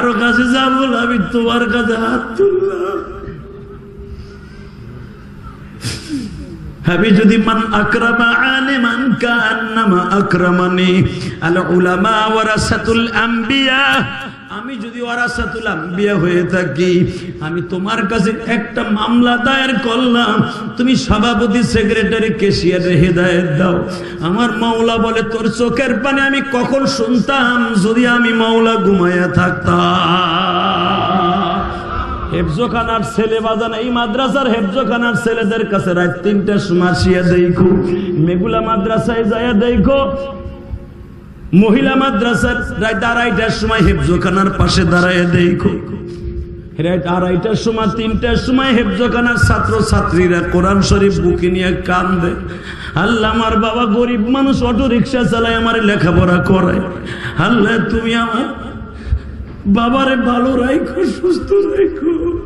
কারও কাছে যাব আমি তোমার কাছে হাত তুললাম। আমি যদি মান আক্রামা আলিমান কান্নামা আক্রামানি আল উলামা ওয়ারাসাতুল আম্বিয়া। আমি যদি ওয়ারাসাতুল আম্বিয়া হয়ে থাকি, আমি তোমার কাছে একটা মামলা দায়ের করলাম। তুমি সভাপতি, সেক্রেটারি কেশিয়ারের হেদায়েত দাও। আমার মাওলা বলে, তোর চোখের পানে আমি কখন শুনতাম যদি আমি মাওলা ঘুমাইয়া থাকতাম? হেফজোখানার ছেলে বাজান, এই মাদ্রাসার হেফজোখানার ছেলেদের কাছে রাত তিনটার সময় আসিয়া দেখো, মেগুলা মাদ্রাসায় যাইয়া দেখো মহিলা মাদ্রাসার রাত আড়াইটার সময় হেফজোখানার পাশে দাঁড়ায় দেখো। রাত আড়াইটার সময়, তিনটার সময় হেফজোখানার ছাত্র ছাত্রীরা কোরআন শরীফ বুকে নিয়ে কান্দে। আল্লাহ, আমার বাবা গরিব মানুষ অটো রিক্সা চালায়, আমার লেখাপড়া করায়। আল্লাহ, তুমি আমার বাবারে ভালো রাখো সুস্থ রাখো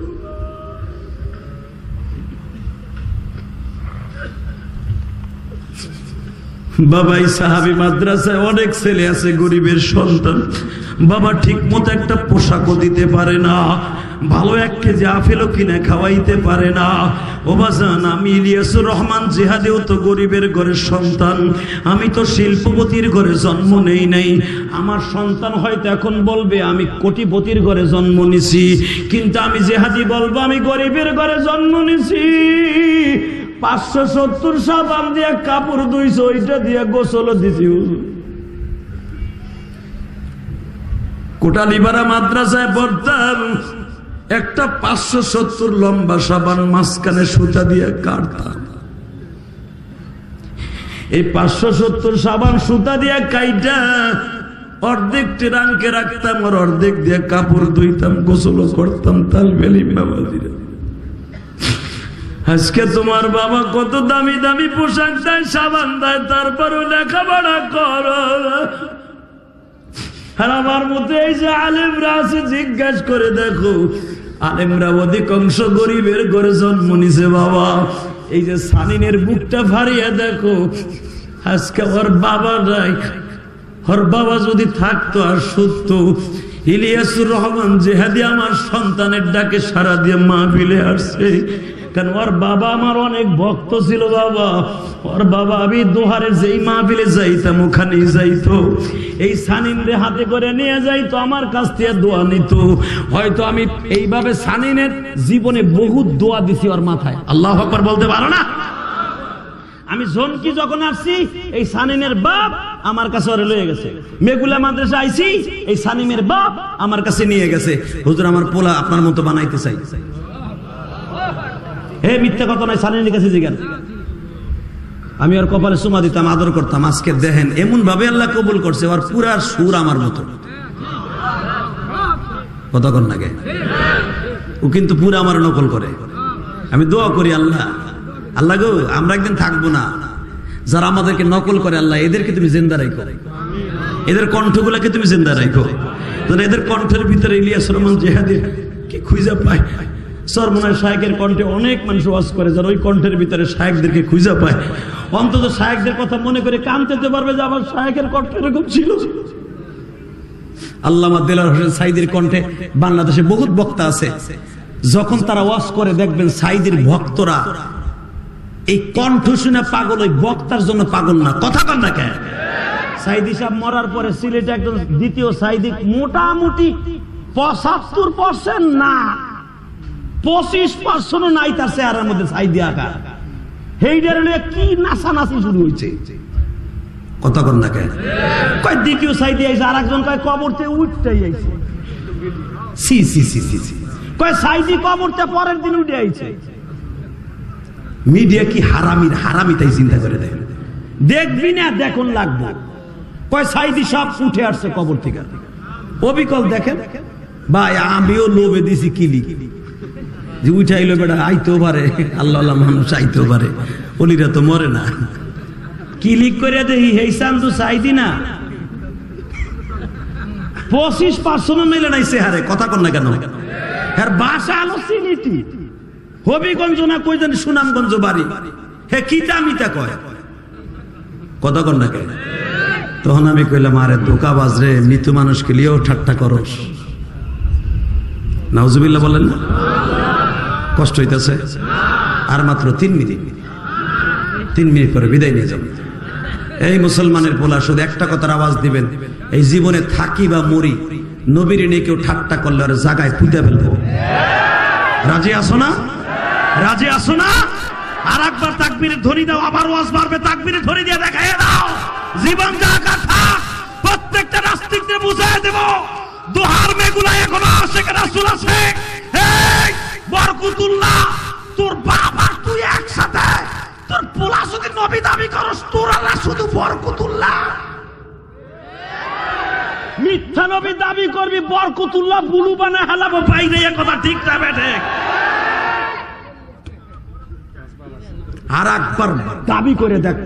বাবাই সাহাবি মাদ্রাসায় অনেক ছেলে আছে, গরিবের সন্তান। বাবা ঠিক মতো একটা পোশাকও দিতে পারে না, ভালো এক কেজি আপেলও কিনে খাওয়াইতে পারে না। ও আমি ইলিয়াসুর রহমান জেহাদেও তো গরিবের ঘরের সন্তান। আমি তো শিল্পপতির ঘরে জন্ম নেই নাই। আমার সন্তান হয়তো এখন বলবে, আমি কোটিপতির ঘরে জন্ম নিছি। কিন্তু আমি জেহাদি বলব, আমি গরিবের ঘরে জন্ম নিছি। পাঁচশো সত্তর সাবান দিয়ে কাপড় দুইশো ওইটা দিয়ে গোসল দিছি কোটালিপাড়া মাদ্রাসায় পড়তাম, একটা পাঁচশো সত্তর লম্বা সাবান মাঝখানে সুতা দিয়ে কাটতাম। এই পাঁচশো সত্তর সাবান সুতা দিয়ে কাইটা, অর্ধেক টেরাঙ্কে রাখতাম আর অর্ধেক দিয়ে কাপড় ধুইতাম গোসল করতাম তাল বেলি বাবা দিলে আজকে তোমার বাবা কত দামি দামি পোশাক দেয়, সাবান দেয়, তারপরও লেখাপড়া কর। আর আমার মতো এই যে আলেমরা আছে, জিজ্ঞাসা করে দেখো, আলেমরা অধিকাংশ গরিবের ঘরে জন্ম নিছে বাবা। এই যে সানিনের বুকটা ফারিয়ে দেখো, আজকে ওর বাবা নাই ওর বাবা যদি থাকতো আর সত্য ইলিয়াসুর রহমান জেহাদি আমার সন্তানের ডাকে সারা দিয়ে মা ফিলে আসছে। কারণ ওর বাবা আমার অনেক ভক্ত ছিল বাবা। ওর বাবা আমি দোহারে যেই মাহফিলে যাইতাম, ওখানেই যাইতো। এই সানিনরে হাতে করে নিয়ে যাইতো, আমার কাছ থেকে দোয়া নিত। হয়তো আমি এইভাবে সানিনের জীবনে বহু দোয়া দিছি ওর মাথায়। আল্লাহ আকবার বলতে পারো না? আমি জনকি যখন আসছি, এই সানিমের বাপ আমার কাছে ওরে লয়ে গেছে। মেগুলা মাদ্রাসা আইছি, এই সানিমের বাপ আমার কাছে নিয়ে গেছে। হুজুর, আমার পোলা আপনার মতো বানাইতে চাই। হে, মিথ্যা কথা নয় সানিনের কাছে জিজ্ঞান আমি ওর কপালে সুমা দিতাম, আদর করতাম, আজকে দেখেন এমন ভাবে আল্লাহ কবুল করছে, ওর পুরা সুর আমার মতো। কতক্ষণ লাগে ও কিন্তু পুরা আমার নকল করে। আমি দোয়া করি আল্লাহ আল্লাহ গো, আমরা একদিন থাকব না। যারা আমাদেরকে নকল করে আল্লাহ, এদেরকে তুমি জিন্দা রাখো। এদের কণ্ঠগুলাকে তুমি জিন্দা রাখো। এদের কণ্ঠের ভিতরে ইলিয়াস রহমান জেহাদের কি খুঁজে পায়। সরমনায় শায়েকের কণ্ঠে অনেক মানুষ ওয়াজ করে যারা ওই কণ্ঠের ভিতরে শায়েকদেরকে খুঁজে পায়। অন্তত শায়েকদের কথা মনে করে কানতে পারবে যে আমার শায়েকের কণ্ঠ এরকম ছিল। আল্লামা হোসেন কণ্ঠে বাংলাদেশে বহুত বক্তা আছে। যখন তারা ওয়াজ করে, দেখবেন সাইদের ভক্তরা এই কণ্ঠ শুনে পাগল, ওই বক্তার জন্য পাগল না। কথা কন না কেন? সাইদি সাহেব মরার পরে সিলেটে একজন দ্বিতীয় সাইদি মোটামুটি পঁচাত্তর পার্সেন্ট না। পঁচিশ পার্সেন্ট নাই তার চেহারার মধ্যে সাইদি আঁকা হেইডার কি নাচানাচি শুরু হয়েছে কথা কন না কেন? কয়, দ্বিতীয় সাইডে আইছে আর একজন কয় কবরতে উঠতেই আইছে। সি সি সি সি সি। কয় সাইদি কবরতে পরের দিন উঠে আইছে। মিডিয়া কি হারামির হারামি তাই চিন্তা করে দেয়? দেখবি না, দেখুন লাগবে। কয় সাইদি সব উঠে আসছে কবর থেকে। অবিকল দেখেন? ভাই, আমিও লোভে দিছি কিলি উঠাইলো বেটা, আইতেও পারে। আল্লাহ আল্লাহ, মানুষ আইতেও পারে। অলিরা তো মরে না। ক্লিক করে দেখি, হেই চান্দু চাইদি না। পঁচিশ পার্সেন্ট মিলে নাই চেহারে, কথা কন না কেন? হ্যাঁ বাসা আলো সিলিটি। হবিগঞ্জ না কই জানি, সুনামগঞ্জ বাড়ি। হে, কিতা মিতা কয়? কথা কন না কেন? তখন আমি কইলাম, আরে ধোকা বাজরে মৃত্যু মানুষকে লিয়েও ঠাট্টা করস। নাউজুবিল্লাহ বলেন না? কষ্ট হইতেছে। আর মাত্র তিন মিনিট। তিন মিনিট পরে বিদায় নিয়ে যাবেন এই মুসলমানের পোলা, শুধু একটা কথার আওয়াজ দিবেন। এই জীবনে থাকি বা মরি, নবীর নিয়ে কেউ ঠাট্টা করলে আর জায়গায় পুঁতে ফেলব। রাজি আসো না? রাজি আসো না? আর একবার তাকবীরে ধ্বনি দাও, আবার ওয়াজ মারবে তাকবীরে ধ্বনি দিয়ে দেখাই দাও। জীবন জায়গা থাক প্রত্যেকটা নাস্তিকদের বুঝাই দেব। দোহার মেগুলা এখনও আশেখ রাসূল আছে। এই বরকতুল্লাহ, তোর বাবা তুই একসাথে, তোর পোলা যদি নবী দাবি করস, তোর আল্লাহ শুধু বরকতুল্লাহ। মিথ্যা নবী দাবি করবি বুলু বাইরে এ কথা ঠিক না বেঠে আর একবার দাবি করে দেখ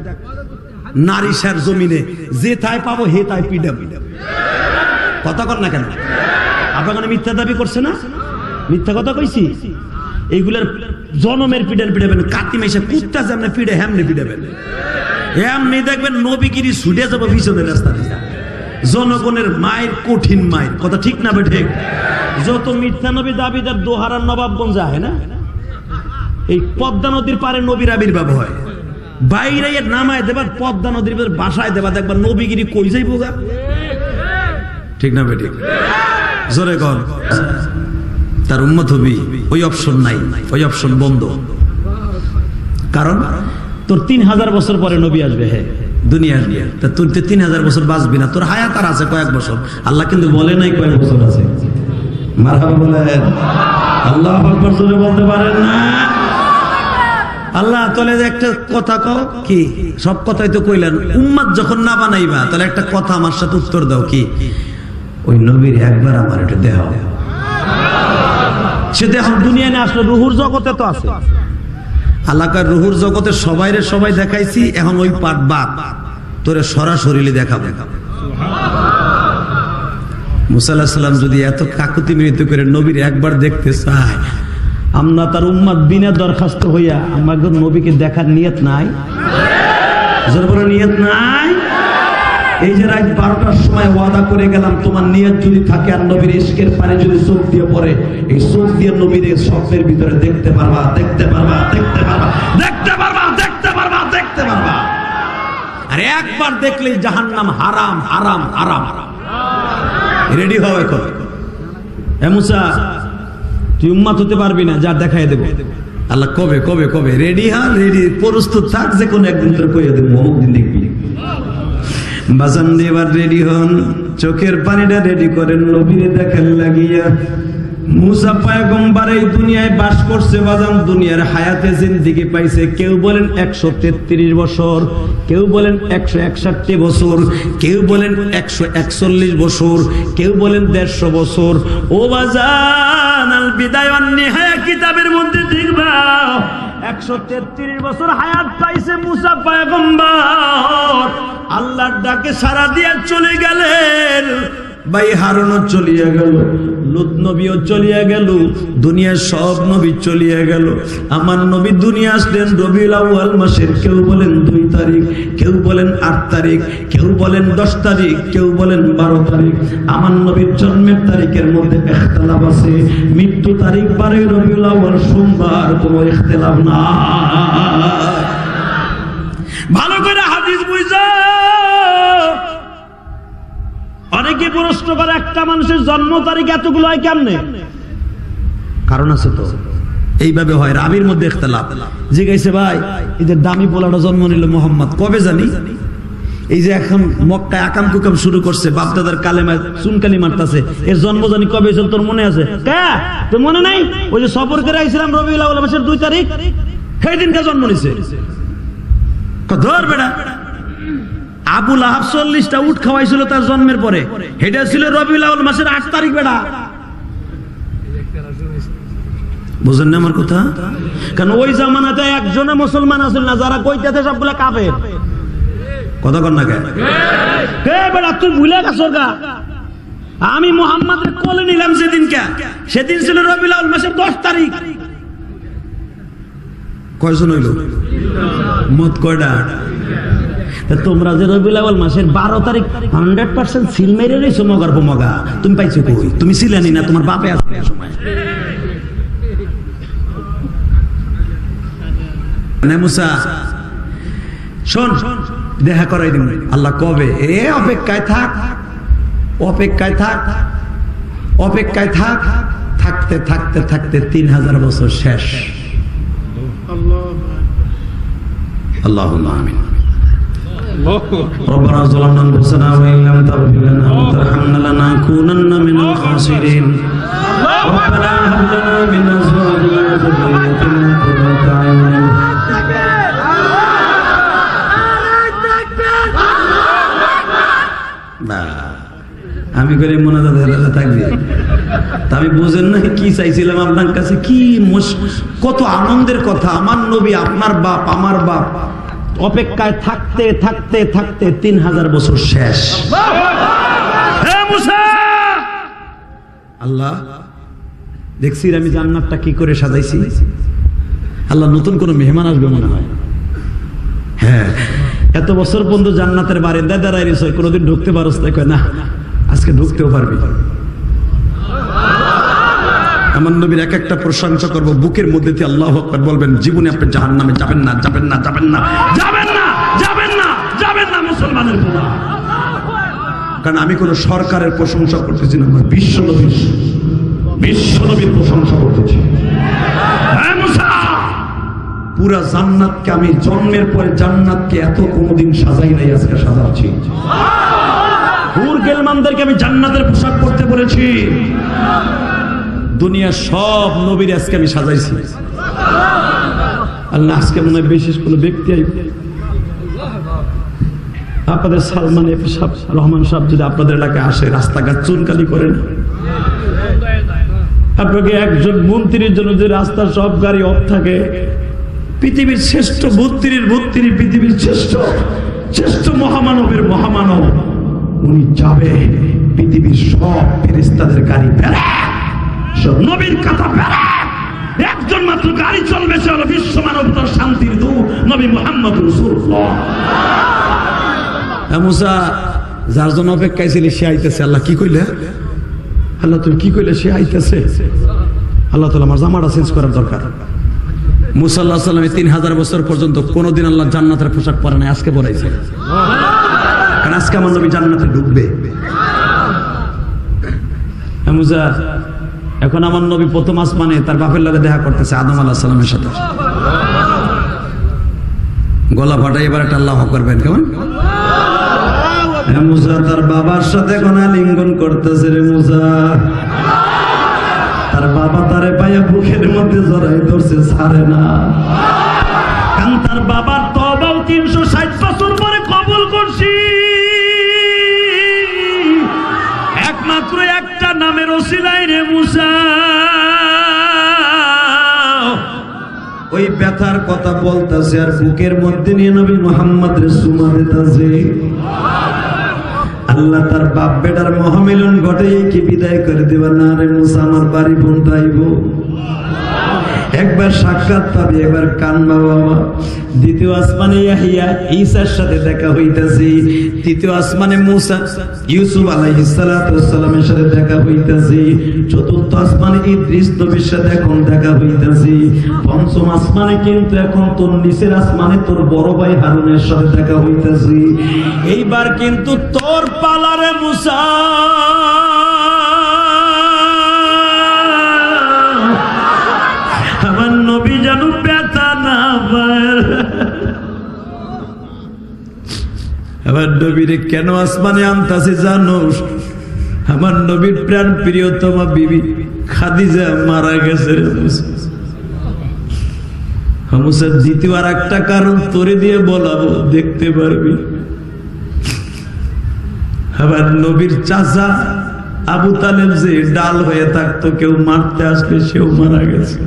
জমিনে, যে তাই পাবো, হে তাই পিডাম কথা কর না কেন? আপনার মিথ্যা দাবি করছে না? মিথ্যা কথা কইছি? এইগুলার জনমের পিডান পিডাবেন কাতি মেশে কুত্তা যেমন পিডে হেমনে পিডাবেন এমনি দেখবেন নবীগিরি ছুটে যাব পিছনের রাস্তা জনগণের মায়ের কঠিন মায়ের, কথা ঠিক না বেঠে যত মিথ্যা নবী দাবিদার দোহারার নবাবগঞ্জ যায় না? এই পদ্মা নদীর পারে নবীর আবির্ভাব হয়। বাইরে নামায় দেবার, পদ্মা নদীর বাসায় দেবা দেখবার নবীগিরি কই যাইব ঠিক না বেটি জোরে কর তার উম্মত হবি, ওই অপশন নাই, ওই অপশন বন্ধ। কারণ তোর তিন হাজার বছর পরে নবী আসবে হ্যাঁ দুনিয়া আসবে। তা তোর তো তিন হাজার বছর বাঁচবি না, তোর হায়াত আর আছে কয়েক বছর। আল্লাহ কিন্তু বলে নাই কয়েক বছর আছে। আল্লাহ আকবার বলতে পারেন না। আল্লাহ, তাহলে একটা কথা কও, কি? সব কথাই তো কইলেন। উম্মাদ যখন না বানাইবা, তাহলে একটা কথা আমার সাথে উত্তর দাও, কি? ওই নবীর একবার আমার এটা দেহ সে দেহ দুনিয়া নিয়ে আসলো, রুহুর জগতে তো আছে। আল্লাহকার রুহুর জগতে সবাইরে সবাই দেখাইছি, এখন ওই পাট বাদ। তোরে সরাসরি দেখাবো। মুসাল্লাহ সাল্লাম যদি এত কাকুতি মিনিত করে নবীর একবার দেখতে চায়, আমরা তার উম্মাদ বিনা দরখাস্ত হইয়া আমাদের নবীকে দেখার নিয়ত নাই? জোর নিয়ত নাই? এই যে রাত বারোটার সময় ওয়াদা করে গেলাম, তোমার নিয়ত যদি থাকে আর নবীর ইস্কের পানি যদি চোখ দিয়ে পড়ে, এই চোখ দিয়ে নবীর স্বপ্নের ভিতরে দেখতে পারবা দেখতে পারবা দেখতে পারবা দেখতে পারবা দেখতে পারবা দেখতে পারবা। আর একবার দেখলেই জাহান্নাম হারাম হারাম হারাম। রেডি হও এখন। মুসা, তুই উম্মাত হতে পারবি না, যা দেখাই দেবো। আল্লাহ, কবে কবে কবে? রেডি হা, রেডি, প্রস্তুত থাক, যে কোনো একদিন তোর কইয়া দেবো, অমুক দিন দেখবি। বাজান দেবার রেডি হন, চোখের পানিটা রেডি করেন, নবীরে দেখার লাগিয়া। মুসা দুনিয়ায় করছে দুনিয়ার পাইছে। কেউ বলেন একশো তেত্রিশ বছর, কেউ বলেন একশো একষট্টি বছর, কেউ বলেন একশো একচল্লিশ বছর, কেউ বলেন দেড়শো বছর। ও বিদায় কিতাবের মধ্যে দেখবা একশো তেত্রিশ বছর হায়াত পাইছে মুসা পায়গম্বর। আল্লাহর ডাকে সারা দিয়ে চলে গেলেন। ভাই হারুনও চলিয়া গেল, লুত নবীও চলিয়া গেল, দুনিয়ার সব নবী চলিয়া গেল। আমার নবী দুনিয়া আসলেন আউয়াল মাসের, কেউ বলেন দুই তারিখ, কেউ বলেন আট তারিখ, কেউ বলেন দশ তারিখ, কেউ বলেন বারো তারিখ। আমার নবীর জন্মের তারিখের মধ্যে এখতলাফ আছে। মৃত্যু তারিখ বারে আউয়াল, সোমবার কোনো ইখতলাফ না ভালো করে হাদিস বুঝা। অনেকে প্রশ্ন করে একটা মানুষের জন্ম তারিখ এতগুলো হয় কেমনে? কারণ আছে তো। এইভাবে হয়, রাবির মধ্যে ইখতলাফ। জিজ্ঞাসা, ভাই এদের দামি পোলাটা জন্ম নিল মোহাম্মদ, কবে জানি? এই যে এখন মক্কায় আকাম কুকাম শুরু করছে, বাপদাদার কালেমা চুনকালি মারতাছে, এর জন্ম জানি কবে হয়েছিল তোর মনে আছে? তোর মনে নাই? ওই যে সফর করে আইছিলাম আউয়াল মাসের দুই তারিখ সেই দিনকে জন্ম নিছে। ধর বেড়া আবুল আহাব চল্লিশটা উঠ খাওয়াইছিল তার জন্মের পরে। এটা ছিল রবিউল আউয়াল মাসের আট তারিখ বেড়া। বুঝেন না আমার কথা? কারণ ওই জামানাতে একজনে মুসলমান আছিল না যারা কইতেছে সবগুলা কাফের। কথা কর না কে? বেড়া তুই ভুলে গেছ গা। আমি মোহাম্মদের কোলে নিলাম সেদিন কে সেদিন ছিল রবিউল আউয়াল মাসের দশ তারিখ। কয়জন হইল? মত কয়টা? তোমরা যে আউয়াল মাসের বারো তারিখ হান্ড্রেড পার্সেন্ট সিল মেরে রয়েছো মগার মগা তুমি পাইছো কই? তুমি ছিলেনই না তোমার বাপে আসবে শোন, দেখা করাই দিন আল্লাহ কবে? এ অপেক্ষায় থাক অপেক্ষায় থাক অপেক্ষায় থাক, থাকতে থাকতে থাকতে তিন হাজার বছর শেষ। আল্লাহ আমিন। ربنا ظلمنا انفسنا وان لم تغفر لنا وترحمنا لنكونن من الخاسرين ربنا هب لنا من ازواجنا وذريتنا قرة اعين না আমি করে মনে দাদা থাকবে তা আমি বুঝেন না কি চাইছিলাম আপনার কাছে কি মুশ- কত আনন্দের কথা আমার নবী আপনার বাপ আমার বাপ অপেক্ষায় থাকতে থাকতে থাকতে তিন হাজার বছর শেষ। আল্লাহ দেখছি আমি জান্নাতটা কি করে সাজাইছি। আল্লাহ নতুন কোন মেহমান আসবে মনে হয়। হ্যাঁ এত বছর পর্যন্ত জান্নাতের বারিন্দা দাঁড়াই রেছ কোনোদিন ঢুকতে পারস না আজকে ঢুকতেও পারবি। আমার নবীর এক একটা প্রশংসা করব, বুকের মধ্যে দিয়ে আল্লাহ আকবার বলবেন, জীবনে আপনি জাহান নামে যাবেন না যাবেন না যাবেন না যাবেন না যাবেন না যাবেন না মুসলমানের কারণ আমি কোন সরকারের প্রশংসা করতেছি না, আমার বিশ্ব নবীর প্রশংসা করতেছি। হ্যাঁ পুরা জান্নাতকে আমি জন্মের পরে জান্নাতকে এত কোনোদিন সাজাই নাই, আজকে সাজাচ্ছি। হুর গেলমানদেরকে আমি জান্নাতের পোশাক পরতে বলেছি। দুনিয়ার সব নবীর আজকে আমি সাজাইছি। আল্লাহ আজকে মনে হয় বিশেষ কোনো ব্যক্তি। আপনাদের সালমান রহমান সাহেব যদি আপনাদের এলাকায় আসে, রাস্তাঘাট চুনকালি করেন আপনাকে একজন মন্ত্রীর জন্য যে রাস্তা সব গাড়ি অফ থাকে, পৃথিবীর শ্রেষ্ঠ মন্ত্রীর মন্ত্রী, পৃথিবীর শ্রেষ্ঠ শ্রেষ্ঠ মহামানবের মহামানব, উনি যাবে, পৃথিবীর সব ফেরিস্তাদের গাড়ি সব নবীর কথা ফেলে একজন মাত্র গাড়ি চলবে, সে হলো বিশ্ব মানবতার শান্তির দূত, নবী মোহাম্মদ রসুল্লাহ যার জন্য অপেক্ষায় ছিলি, সে আইতেছে, আল্লাহ কি কইলে? আল্লাহ, তুমি কি কইলে, সে আইতেছে। আল্লাহ তালা আমার জামাটা চেঞ্জ করার দরকার। মুসাল্লাহ সাল্লামে তিন হাজার বছর পর্যন্ত কোনোদিন আল্লাহ জান্নাতের পোশাক পরে নাই, আজকে পরাইছে। কারণ আজকে আমার নবী জান্নাতে ঢুকবে। মুসা এখন আমার নবী প্রথম আসমানে তার বাপের লগে দেখা করতেছে, আদম আল্লাহ সাল্লামের সাথে। গলা ফাটাই এবার একটা আল্লাহ করবেন কেমন? মুসা তার বাবার সাথে এখন আলিঙ্গন করতেছে রে মুসা। তার বাবা তারে পাইয়া বুকের মধ্যে জড়াই ধরছে, ছাড়ে না। কারণ তার বাবার তবাও তিনশো ষাট বছর পরে কবল করছি। একমাত্র একটা নামের ওসিলাই ব্যথার কথা বলতেছে আর বুকের মধ্যে নিয়ে নবী মোহাম্মদ রেসুমা দিতাছে। আল্লাহ তার বাপ বেটার মহামিলন ঘটে কি বিদায় করে দেবে? না রে মুসা, আমার বাড়ি বোন একবার সাক্ষাৎ পাবে, এবার কানবা বাবা দ্বিতীয় আসমানে ইয়াহিয়া, ঈসার সাথে দেখা হইতাছে। তৃতীয় আসমানে মুসা, ইউসুফ আলাইহিস সালাতু সালামের সাথে দেখা হইতাছে। চতুর্থ আসমানে ইদ্রিস নবীর সাথে এখন দেখা হইতাছে। পঞ্চম আসমানে কিন্তু এখন তোর নিচের আসমানে তোর বড় ভাই হারুনের সাথে দেখা হইতাছে। এইবার কিন্তু তোর পালারে মুসা। নবী যেন ব্যথা না পায়। আমার নবীরে কেন আসমানে আনতাছে জানো? আমার নবীর প্রাণ প্রিয়তমা বিবি খাদিজা মারা গেছে রে মুসা। মুসা, দ্বিতীয় আর একটা কারণ তোরে দিয়ে বলাবো, দেখতে পারবি? আবার নবীর চাচা আবু তালেব যে ডাল হয়ে থাকতো, কেউ মারতে আসলে সেও মারা গেছে।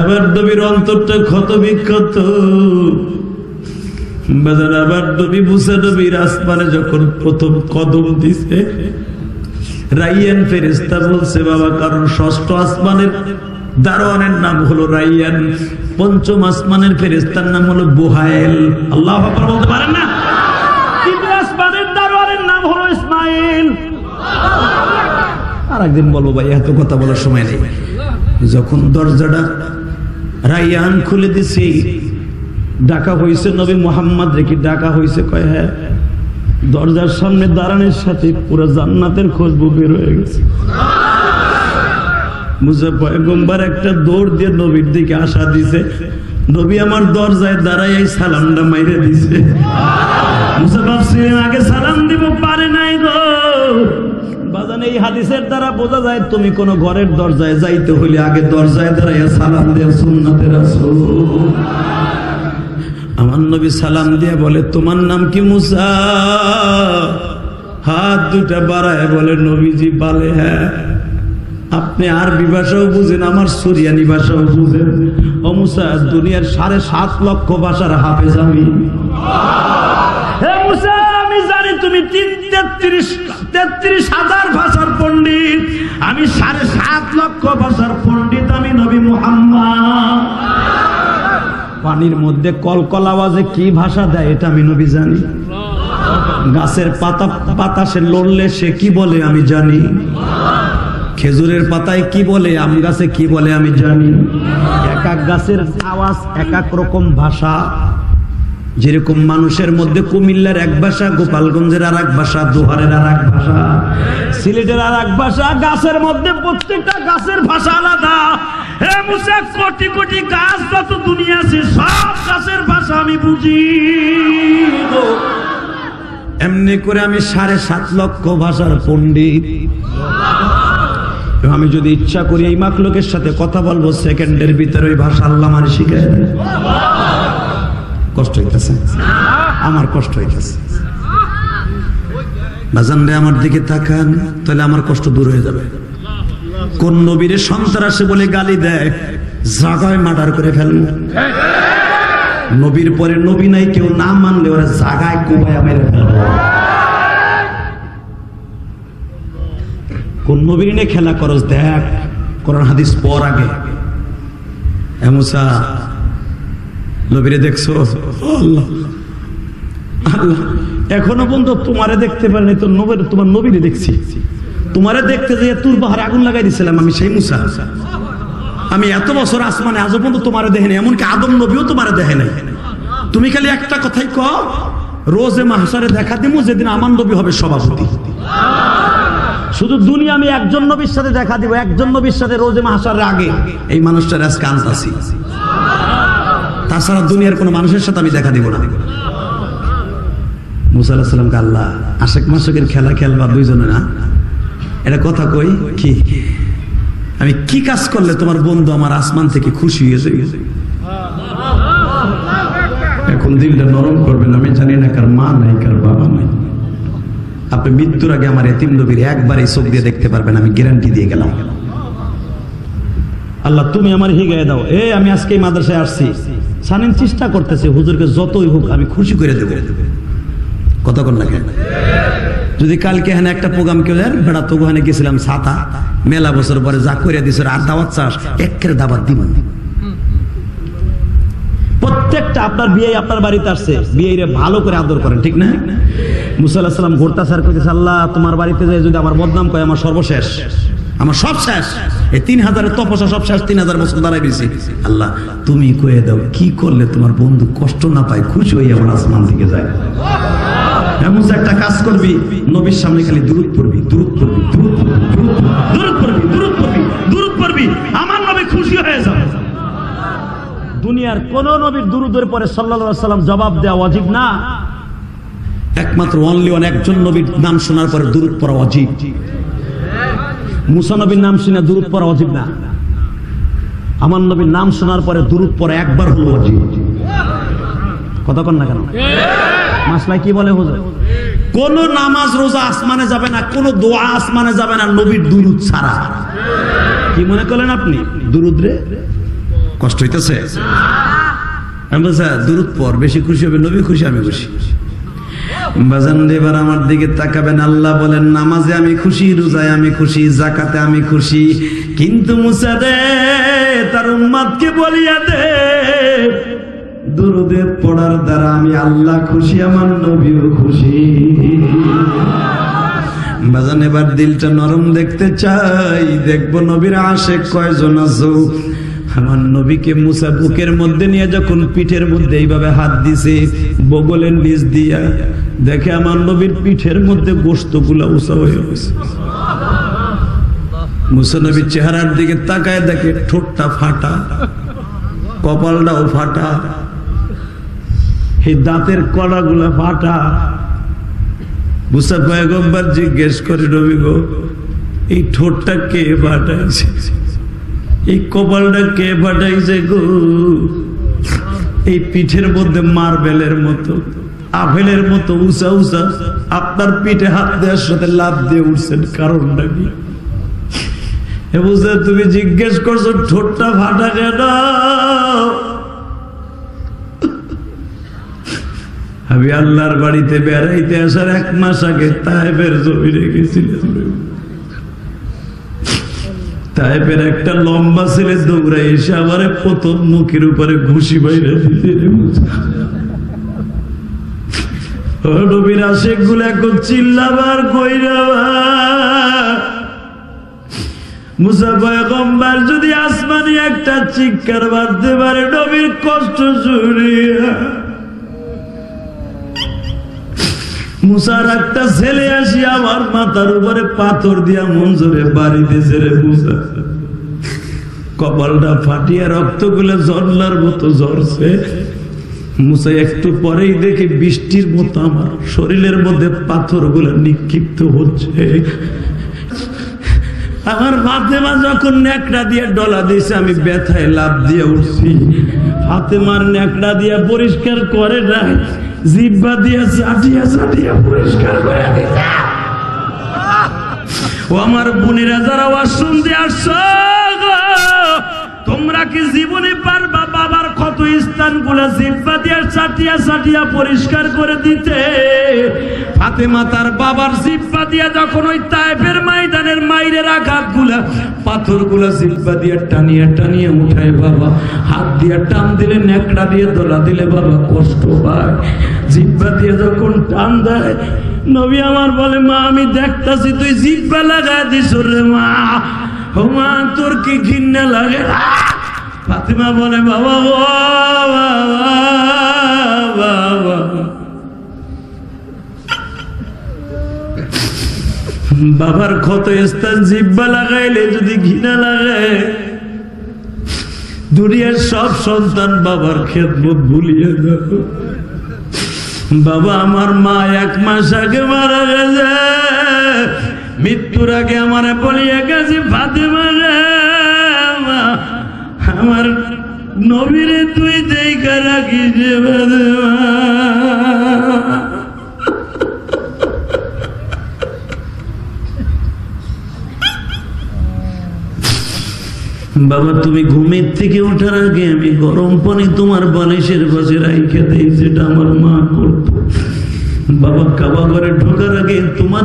আবার নবীর অন্তরটা ক্ষত বিক্ষত আবার নবীর আসমানে যখন প্রথম কদম দিছে, রাইয়ান বলছে, বাবা, কারণ ষষ্ঠ আসমানের দারোয়ানের নাম হলো রাইয়ান ফেরেস্তার নাম হলো বুহাইল। আল্লাহ না? ইসমাইল। আর একদিন বলব, ভাই, এত কথা বলার সময় নেই। যখন দরজাটা রাইয়ান খুলে দিছি। ডাকা হয়েছে নবী মোহাম্মদ রেখে ডাকা হয়েছে কয় হ্যাঁ। দরজার সামনে দাঁড়ানোর সাথে পুরো জান্নাতের খুশবু বের হয়ে গেছে। একটা দৌড় দিয়ে নবীর দিকে আশা দিছে। নবী আমার দরজায় দাঁড়াই এই সালামটা মাইরে দিছে। মুসা ভাবছিলেন, আগে সালাম দিব, পারে নাই গো। বাজান এই হাদিসের দ্বারা বোঝা যায়, তুমি কোন ঘরের দরজায় যাইতে হইলে আগে দরজায় দাঁড়াইয়া সালাম দিয়ে সুন্নাতে রাসূল। আমার নবী সালাম দিয়ে বলে, তোমার নাম কি মুসা? হাত দুটা বাড়ায় বলে, নবীজি বলে হ্যাঁ। আপনি আরবি ভাষাও বুঝেন, আমার সুরিয়ানি ভাষাও বুঝেন। ও মুসা, দুনিয়ার সাড়ে সাত লক্ষ ভাষার হাফেজ আমি। হে মুসা! আমি জানি তুমি তিন, তেত্রিশ তেত্রিশ হাজার ভাষার পণ্ডিত। আমি সাড়ে সাত লক্ষ ভাষার পণ্ডিত আমি নবী মুহাম্মদ। পানির মধ্যে কলকল আওয়াজে কি ভাষা দেয় এটা আমি নবী জানি। গাছের পাতা, বাতাসে লড়লে সে কি বলে আমি জানি। খেজুরের পাতায় কি বলে, আম গাছে কি বলে আমি জানি। এক এক গাছের আওয়াজ এক এক রকম ভাষা। যেরকম মানুষের মধ্যে কুমিল্লার এক ভাষা, গোপালগঞ্জের আর এক ভাষা, দোহারের আর এক ভাষা, সিলেটের আর এক ভাষা, গাছের মধ্যে প্রত্যেকটা গাছের ভাষা আলাদা। কোটি কোটি গাছ, যত দুনিয়া আছে, সব গাছের ভাষা আমি বুঝি এমনি করে আমি সাড়ে সাত লক্ষ ভাষার পণ্ডিত। আমি যদি ইচ্ছা করি এই মাকলোকের সাথে কথা বলব, সেকেন্ডের ভিতরে ওই ভাষা আল্লাহ আমার শিখে কষ্ট হইতেছে। আমার কষ্ট হইতেছে। বাজান আমার দিকে তাকান, তাহলে আমার কষ্ট দূর হয়ে যাবে। কোন নবীরে সন্ত্রাসে বলে গালি দেয়, জাগায় মার্ডার করে ফেলব। নবীর পরে নবী নাই, কেউ না মানলে ওরা জাগায় কুবায় মেরে ফেলব। কোন নবীর নিয়ে খেলা করস, দেখ, কোরআন হাদিস পর আগে। এমসা নবীরে দেখছ? আল্লাহ। আল্লাহ। এখনও পর্যন্ত তোমারে দেখতে পারিনি তো নবীর, তোমার নবীরে দেখছি। তোমারে দেখতে যে তোর বাহারে আগুন লাগাই দিছিলাম আমি, সেই মুসা। আমি এত বছর আসমানে আজও পর্যন্ত তোমারে দেখে নাই, এমনকি আদম নবীও তোমারে দেখে নাই। তুমি খালি একটা কথাই ক রোজে মাহসারে দেখা দিমু, যেদিন আমার নবী হবে সভাপতি। শুধু দুনিয়া আমি একজন নবীর সাথে দেখা দিব, একজন নবীর সাথে রোজে মাহসারের আগে। এই মানুষটার আজকে আনতাছি তাছাড়া দুনিয়ার কোনো মানুষের সাথে আমি দেখা দিব না। মুসা আল্লাহ সাল্লামকে আল্লাহ, আশেক মাসেকের খেলা খেলবা দুইজনে না? এটা কথা কই? কি? আমি কি কাজ করলে তোমার বন্ধু আমার আসমান থেকে খুশি হয়ে এখন দিলটা নরম করবেন, আমি জানি না কার মা নাই, কার বাবা নাই। আপনি মৃত্যুর আগে আমার এতিম নবীর একবার চোখ দিয়ে দেখতে পারবেন, আমি গ্যারান্টি দিয়ে গেলাম। আল্লাহ, তুমি আমার হিগায় দাও। এ আমি আজকে মাদ্রাসায় আসছি। সানিন চেষ্টা করতেছে, হুজুরকে যতই হোক আমি খুশি করে দেবো। কতক্ষণ লাগে যদি কালকে হ্যাঁ একটা প্রোগ্রাম কেউ দেন বেড়া তো ওখানে গেছিলাম ছাতা মেলা বছর পরে যা করে দিছে আর দাওয়াত চাষ একের দাবাত দিব প্রত্যেকটা আপনার বিয়ে আপনার বাড়িতে আসছে বিয়ে ভালো করে আদর করেন, ঠিক না? মুসাল্লাহ সাল্লাম ঘুরতা স্যার কইতেছে, আল্লাহ, তোমার বাড়িতে যাই যদি আমার বদনাম কয় আমার সর্বশেষ। আমার সব শেষ। এই তিন হাজারের তপসা সব শেষ, তিন হাজার বছর দাঁড়াই দিয়েছি আল্লাহ, তুমি কয়ে দাও, কি করলে তোমার বন্ধু কষ্ট না পায়, খুশি হয়ে আমার আসমান থেকে যায়? এমন একটা কাজ করবি, নবীর সামনে খালি দূরত পড়বি দূরত পড়বি পড়বি, দূরত পড়বি দূরত পড়বি দূরত পড়বি আমার নবী খুশি হয়ে যাবে। দুনিয়ার কোন নবীর দুরুদের পরে সাল্লা সাল্লাম জবাব দেওয়া অজিব না। একমাত্র অনলি ওয়ান একজন নবীর নাম শোনার পরে দূরত পড়া অজিব মুসা নবীর নাম শুনে দূরত পড়া অজিব না। আমার নবীর নাম শোনার পরে দূরত পড়া একবার হলো অজিব কতক্ষণ না কেন? মাসলাই কি বলে হুজুর? কোন নামাজ রোজা আসমানে যাবে না কোন দোয়া আসমানে যাবে না নবীর দুরুদ ছাড়া। কি মনে করলেন আপনি? দুরুদ রে? কষ্ট হইতেছে? আমি "হ্যাঁ, দুরুদ পর বেশি খুশি হবে নবী খুশি আমি খুশি। বাজান এবার আমার দিকে তাকাবেন, আল্লাহ বলেন, নামাজে আমি খুশি, রোজায় আমি খুশি জাকাতে আমি খুশি। কিন্তু মুসা দে, তার উম্মাদকে বলিয়া দে, দুরুদে পড়ার দ্বারা আমি আল্লাহ খুশি, আমার নবীও খুশি। বাজান এবার দিলটা নরম দেখতে চাই, দেখব নবীর আশে কয়জন আছো? আমার নবীকে মুসা বুকের মধ্যে নিয়ে যখন পিঠের মধ্যে এইভাবে হাত দিছে বগলের নিচ দিয়া, দেখে আমার নবীর পিঠের মধ্যে গোস্তগুলা উষা হয়ে গেছে। মুসা নবীর চেহারার দিকে তাকায় দেখে ঠোঁটটা ফাটা, কপালটাও ফাটা এই দাঁতের কড়াগুলা ফাটা। মুসা পয়গম্বর জিজ্ঞেস করে রবি গো, এই ঠোঁটটা কে ফাটাইছে? এই কপালটা কে ফাটাইছে গো? এই পিঠের মধ্যে মার্বেলের মতো, আপেলের মতো উষা উষা আপনার পিঠে হাত দেওয়ার সাথে লাভ দিয়ে উঠছেন, কারণটা কি? তুমি জিজ্ঞেস করছ, ঠোঁটটা ফাটা কেন? আমি আল্লাহর বাড়িতে বেড়াইতে আসার এক মাস আগে তাইফের জমি রেখেছিলাম তাইফের একটা লম্বা ছেলে দৌড়াই এসে আমার প্রথম মুখের উপরে ঘুষি বাইরে নবীর চিল্লাবার কইরাবা মুসা যদি আসমানি একটা চিৎকার বাঁধতে পারে, নবীর কষ্ট শুনিয়া মুসার একটা ছেলে আসি আমার মাথার উপরে পাথর দিয়া মঞ্জুরে বাড়ি দিয়েছে রে মুসা। কপালটা ফাটিয়া রক্তগুলো ঝর্নার মতো ঝরছে। মুসা একটু পরেই দেখে বৃষ্টির মতো আমার শরীরের মধ্যে পাথরগুলো নিক্ষিপ্ত হচ্ছে। আমার ফাতেমা যখন ন্যাকড়া দিয়ে ডলা দিয়েছে, আমি ব্যথায় লাভ দিয়ে উঠছি। ফাতেমার ন্যাকড়া দিয়ে পরিষ্কার করে নাই। জিব্বা দিয়া চাটিয়া চাটিয়া পরিষ্কার করে দিছে ও আমার বোনেরা, যারা ওয়াশরুম দিয়ে আসছো তোমরা কি জীবনে পারবা বাবার পরিষ্কার করে দিতে। তার বাবার যখন ওই আঘাতগুলা পাথরগুলা জিব্বা দিয়ে টানিয়া টানিয়া উঠায়, বাবা, হাত দিয়ে টান দিলে, নেকড়া দিয়ে দোলা দিলে, বাবা, কষ্ট হয় জিব্বা দিয়ে যখন টান দেয়, নবী আমার বলে, মা, আমি দেখতাছি, তুই জিব্বা লাগায় দিস রে মা। ও মা, তোর কি ঘিন্না লাগে? ফাতিমা বলে, বাবা বাবা বাবা বাবার ক্ষত স্থান জিব্বা লাগাইলে যদি ঘৃণা লাগে, দুনিয়ার সব সন্তান বাবার খেদমত ভুলিয়ে যাবে বাবা, আমার মা এক মাস আগে মারা গেছে, মৃত্যুর আগে আমার বলিয়া গেছে, ফাতেমা রে আমার নবীরে তুই দেখা রাখিস রে বাবা, তুমি ঘুমের থেকে ওঠার আগে আমি গরম পানি তোমার বালিশের পাশে রাইখে দেই, যেটা আমার মা করত। বাবা, কাবা ঘরে ঢোকার আগে তোমার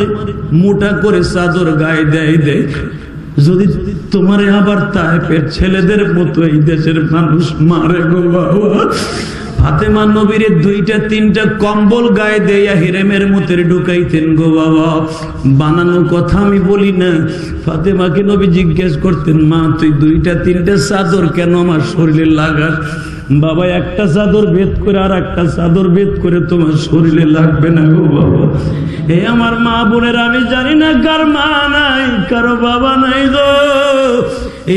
মোটা করে চাদর গায়ে দেয় দেয়। যদি তোমার আবার তাইফের ছেলেদের মতো এই দেশের মানুষ মারে গো বাবা। ফাতেমা নবীরে দুইটা, তিনটা কম্বল গায়ে দেয়া হিরেমের মতের ঢুকাইতেন গো বাবা। বানানো কথা আমি বলি না। ফাতেমাকে নবী জিজ্ঞেস করতেন, মা, তুই দুইটা, তিনটা চাদর কেন আমার শরীরে লাগাস? বাবা, একটা চাদর ভেদ করে আর একটা চাদর ভেদ করে তোমার শরীরে লাগবে না গো বাবা। এই আমার মা বোনের, আমি জানি না কার মা নাই, কারও বাবা নাই গো।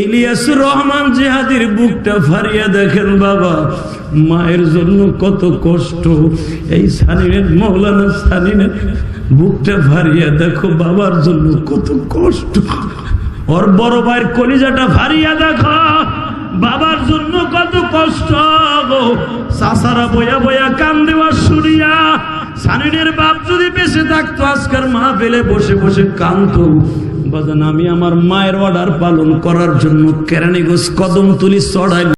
ইলিয়াস রহমান জেহাদির বুকটা ফারিয়া দেখেন বাবা, মায়ের জন্য কত কষ্ট। এই সানিনের, মৌলানা সানিনের বুকটা ফারিয়া দেখো, বাবার জন্য কত কষ্ট। ওর বড় ভাইয়ের কলিজাটা ফারিয়া দেখো। বাবার জন্য কত কষ্ট গো। সাসারা বয়া বয়া কান দেওয়া শুনিয়া সানিনের বাপ যদি বেঁচে থাকতো, আজকের মা পেলে বসে বসে কানতো বাজান, আমি আমার মায়ের অর্ডার পালন করার জন্য কেরানিগোস কদম তুলি চড়াই